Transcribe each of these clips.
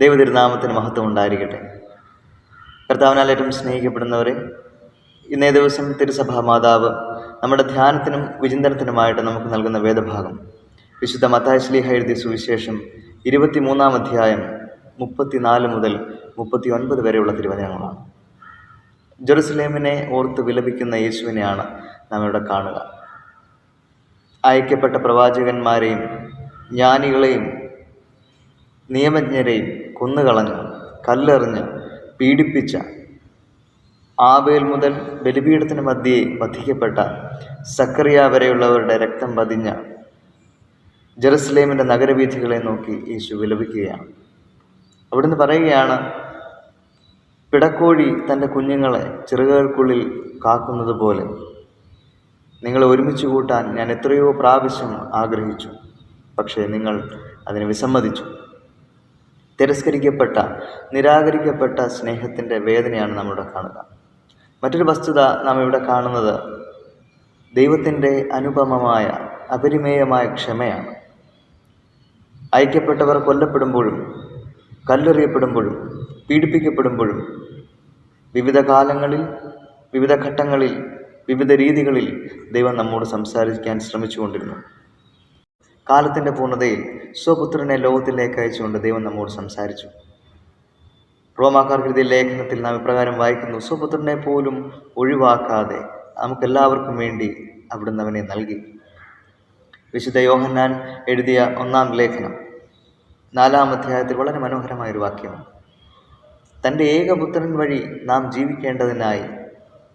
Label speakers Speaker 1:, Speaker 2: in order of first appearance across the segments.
Speaker 1: ദൈവതിരുനാമത്തിന് മഹത്വം ഉണ്ടായിരിക്കട്ടെ. കർത്താവിനാൽ ഏറ്റവും സ്നേഹിക്കപ്പെടുന്നവരെ ഇന്നേ ദിവസം തിരുസഭാ മാതാവ് നമ്മുടെ ധ്യാനത്തിനും വിചിന്തനത്തിനുമായിട്ട് നമുക്ക് നൽകുന്ന വേദഭാഗം. വിശുദ്ധ മത്തായ ശ്ലീഹ എഴുതിയ സുവിശേഷം ഇരുപത്തിമൂന്നാം അധ്യായം മുപ്പത്തിനാല് മുതൽ മുപ്പത്തി ഒൻപത് വരെയുള്ള തിരുവചനങ്ങളാണ്. ജെറുസലേമിനെ ഓർത്ത് വിലപിക്കുന്ന യേശുവിനെയാണ് നാം ഇവിടെ കാണുക. അയക്കപ്പെട്ട പ്രവാചകന്മാരെയും ജ്ഞാനികളെയും നിയമജ്ഞരെയും കൊന്നുകളഞ്ഞ് കല്ലെറിഞ്ഞ് പീഡിപ്പിച്ച ആബേൽ മുതൽ ബലിപീഠത്തിന് മധ്യേ വധിക്കപ്പെട്ട സക്കറിയ വരെയുള്ളവരുടെ രക്തം പതിഞ്ഞ ജെറുസലേമിന്റെ നഗരവീഥികളെ നോക്കി യേശു വിലപിക്കുകയാണ്. അവിടുന്ന് പറയുകയാണ് പിടക്കോഴി തന്റെ കുഞ്ഞുങ്ങളെ ചെറുകൾക്കുള്ളിൽ കാക്കുന്നത് പോലെ നിങ്ങളെ ഒരുമിച്ച് കൂട്ടാൻ ഞാൻ എത്രയോ പ്രാവശ്യം ആഗ്രഹിച്ചു പക്ഷേ നിങ്ങൾ അതിന് വിസമ്മതിച്ചു. തിരസ്കരിക്കപ്പെട്ട നിരാകരിക്കപ്പെട്ട സ്നേഹത്തിന്റെ വേദനയാണ് നമ്മളിവിടെ കാണുക. മറ്റൊരു വസ്തുത നാം ഇവിടെ കാണുന്നത് ദൈവത്തിന്റെ അനുപമമായ അപരിമേയമായ ക്ഷമയാണ്. അയക്കപ്പെട്ടവർ കൊല്ലപ്പെടുമ്പോഴും കല്ലെറിയപ്പെടുമ്പോഴും പീഡിപ്പിക്കപ്പെടുമ്പോഴും വിവിധ കാലങ്ങളിൽ വിവിധ ഘട്ടങ്ങളിൽ വിവിധ രീതികളിൽ ദൈവം നമ്മോട് സംസാരിക്കാൻ ശ്രമിച്ചുകൊണ്ടിരുന്നു. കാലത്തിന്റെ പൂർണതയിൽ സ്വപുത്രനെ ലോകത്തിലേക്ക് അയച്ചുകൊണ്ട് ദൈവം നമ്മോട് സംസാരിച്ചു. റോമാക്കാർക്ക് എഴുതിയ ലേഖനത്തിൽ നാം ഇപ്രകാരം വായിക്കുന്നു സ്വപുത്രനെ പോലും ഒഴിവാക്കാതെ നമുക്കെല്ലാവർക്കും വേണ്ടി അവിടുന്ന് അവനെ നൽകി. വിശുദ്ധ യോഹന്നാൻ എഴുതിയ ഒന്നാം ലേഖനം നാലാം അധ്യായത്തിൽ വളരെ മനോഹരമായൊരു വാക്യമാണ്. തന്റെ ഏകപുത്രൻ വഴി നാം ജീവിക്കേണ്ടതിനായി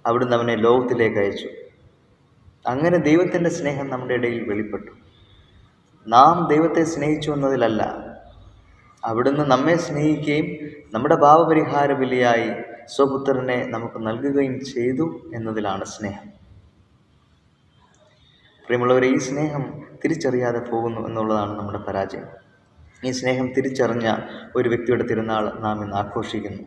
Speaker 1: അവിടുന്ന് അവനെ ലോകത്തിലേക്ക് അയച്ചു. അങ്ങനെ ദൈവത്തിന്റെ സ്നേഹം നമ്മുടെ ഇടയിൽ വെളിപ്പെട്ടു. നാം ദൈവത്തെ സ്നേഹിച്ചു എന്നതിലല്ല. അവിടുന്ന് നമ്മെ സ്നേഹിക്കുകയും നമ്മുടെ ഭാവപരിഹാര ബലിയായി സ്വപുത്രനെ നമുക്ക് നൽകുകയും ചെയ്തു എന്നതിലാണ് സ്നേഹം. പ്രിയമുള്ളവരെ ഈ സ്നേഹം തിരിച്ചറിയാതെ പോകുന്നു എന്നുള്ളതാണ് നമ്മുടെ പരാജയം. ഈ സ്നേഹം തിരിച്ചറിഞ്ഞ ഒരു വ്യക്തിയുടെ തിരുനാൾ നാം ഇന്ന് ആഘോഷിക്കുന്നു.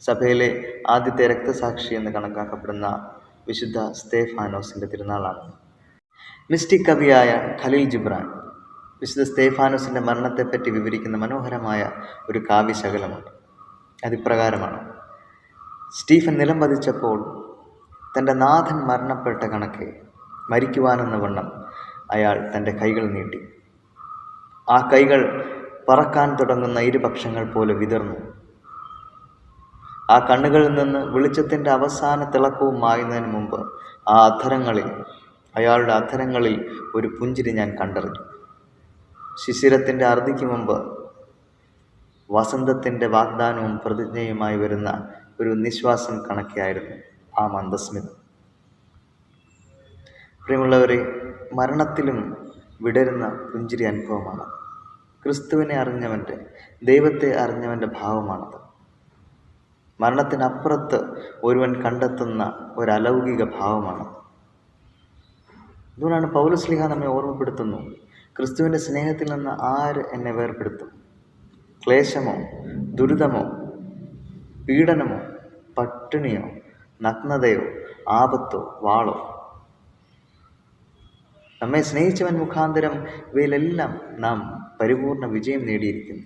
Speaker 1: സഭയിലെ ആദ്യത്തെ രക്തസാക്ഷി എന്ന് കണക്കാക്കപ്പെടുന്ന വിശുദ്ധ സ്തേഫാനോസിന്റെ തിരുനാളാണ്. മിസ്റ്റിക് കവിയായ ഖലീൽ ജിബ്രാൻ വിശുദ്ധ സ്തേഫാനോസിന്റെ മരണത്തെപ്പറ്റി വിവരിക്കുന്ന മനോഹരമായ ഒരു കാവ്യശകലമുണ്ട്. അതിപ്രകാരമാണ്. സ്റ്റീഫൻ നിലം പതിച്ചപ്പോൾ തന്റെ നാഥൻ മരണപ്പെട്ട കണക്കെ മരിക്കുവാനെന്ന വണ്ണം അയാൾ തന്റെ കൈകൾ നീട്ടി. ആ കൈകൾ പറക്കാൻ തുടങ്ങുന്ന ഇരുപക്ഷങ്ങൾ പോലെ വിതർന്നു. ആ കണ്ണുകളിൽ നിന്ന് വെളിച്ചത്തിന്റെ അവസാന തിളക്കവും മായുന്നതിന് മുമ്പ് ആ അധരങ്ങളിൽ അയാളുടെ അധരങ്ങളിൽ ഒരു പുഞ്ചിരി ഞാൻ കണ്ടറിഞ്ഞു. ശിശിരത്തിന്റെ അറുതിക്ക് മുമ്പ് വസന്തത്തിന്റെ വാഗ്ദാനവും പ്രതിജ്ഞയുമായി വരുന്ന ഒരു നിശ്വാസം കണക്കെയായിരുന്നു ആ മന്ദസ്മിതം. പ്രിയമുള്ളവരെ മരണത്തിലും വിടരുന്ന പുഞ്ചിരി അനുഭവമാണ്. ക്രിസ്തുവിനെ അറിഞ്ഞവന്റെ ദൈവത്തെ അറിഞ്ഞവന്റെ ഭാവമാണത്. മരണത്തിനപ്പുറത്ത് ഒരുവൻ കണ്ടെത്തുന്ന ഒരലൗകിക ഭാവമാണ്. അതുകൊണ്ടാണ് പൗലസ്ലിഹ നമ്മെ ഓർമ്മപ്പെടുത്തുന്നു. ക്രിസ്തുവിന്റെ സ്നേഹത്തിൽ നിന്ന് ആര് എന്നെ വേർപെടുത്തും ക്ലേശമോ ദുരിതമോ പീഡനമോ പട്ടിണിയോ നഗ്നതയോ ആപത്തോ വാളോ? നമ്മെ സ്നേഹിച്ചവൻ മുഖാന്തരം ഇവയിലെല്ലാം നാം പരിപൂർണ വിജയം നേടിയിരിക്കുന്നു.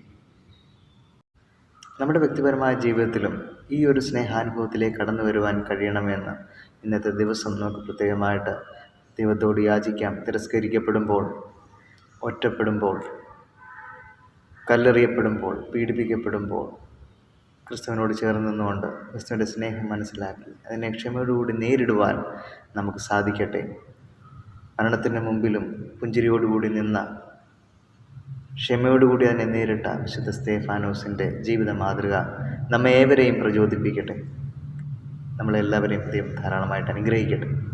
Speaker 1: നമ്മുടെ വ്യക്തിപരമായ ജീവിതത്തിലും ഈ ഒരു സ്നേഹാനുഭവത്തിലേക്ക് കടന്നു വരുവാൻ കഴിയണമെന്ന് ഇന്നത്തെ ദിവസം നമുക്ക് പ്രത്യേകമായിട്ട് ദൈവത്തോട് യാചിക്കാം. തിരസ്കരിക്കപ്പെടുമ്പോൾ ഒറ്റപ്പെടുമ്പോൾ കല്ലെറിയപ്പെടുമ്പോൾ പീഡിപ്പിക്കപ്പെടുമ്പോൾ ക്രിസ്തുവിനോട് ചേർന്ന് നിന്നുകൊണ്ട് ക്രിസ്തുവിന്റെ സ്നേഹം മനസ്സിലാക്കി അതിനെ ക്ഷമയോടുകൂടി നേരിടുവാൻ നമുക്ക് സാധിക്കട്ടെ. മരണത്തിന്റെ മുമ്പിലും പുഞ്ചിരിയോടുകൂടി നിന്ന ക്ഷമയോടുകൂടി അതിനെ നേരിട്ട വിശുദ്ധ സ്തേഫാനോസിന്റെ ജീവിത മാതൃക നമ്മെ ഏവരെയും പ്രചോദിപ്പിക്കട്ടെ. നമ്മളെല്ലാവരെയും ദൈവം ധാരാളമായിട്ട് അനുഗ്രഹിക്കട്ടെ.